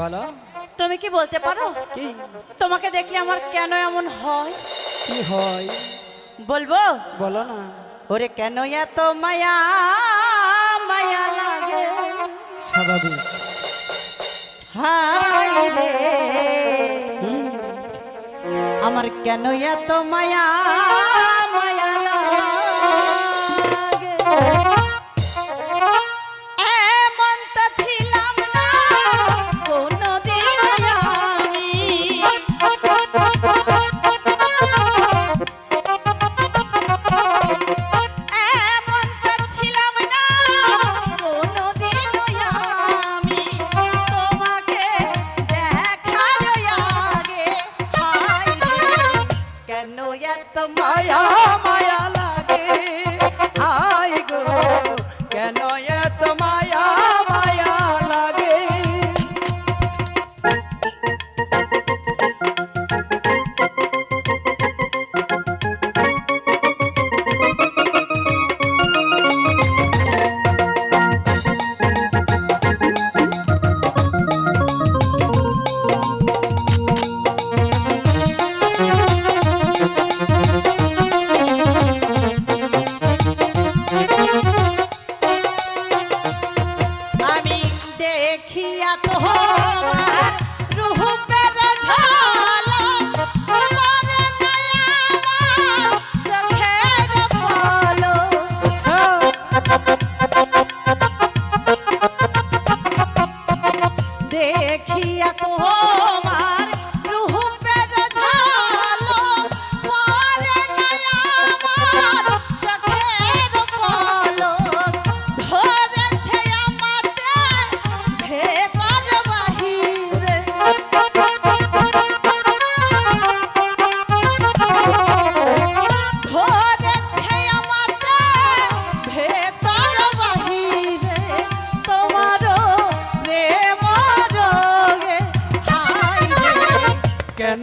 বলো? তুমি কি বলতে পারো? কি? তোমাকে দেখলে আমার কেন এমন হয়? কি হয়? বলব? বলো না। ওরে কেন এত মায়া মায়া লাগে? স্বাভাবিক। হায় রে। আমার কেন এত মায়া এত দেখিয়া তোমার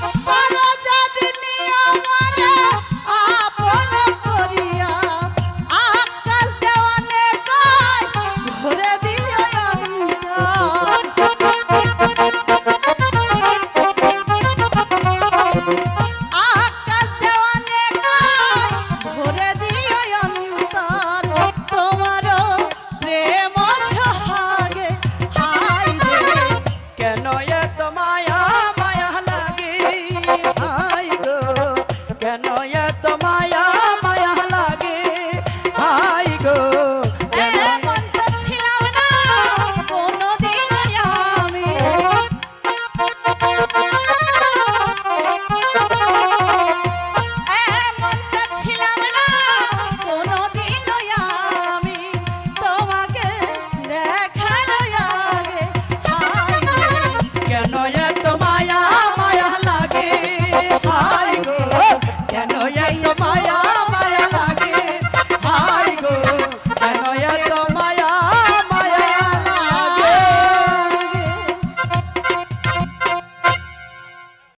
Bye.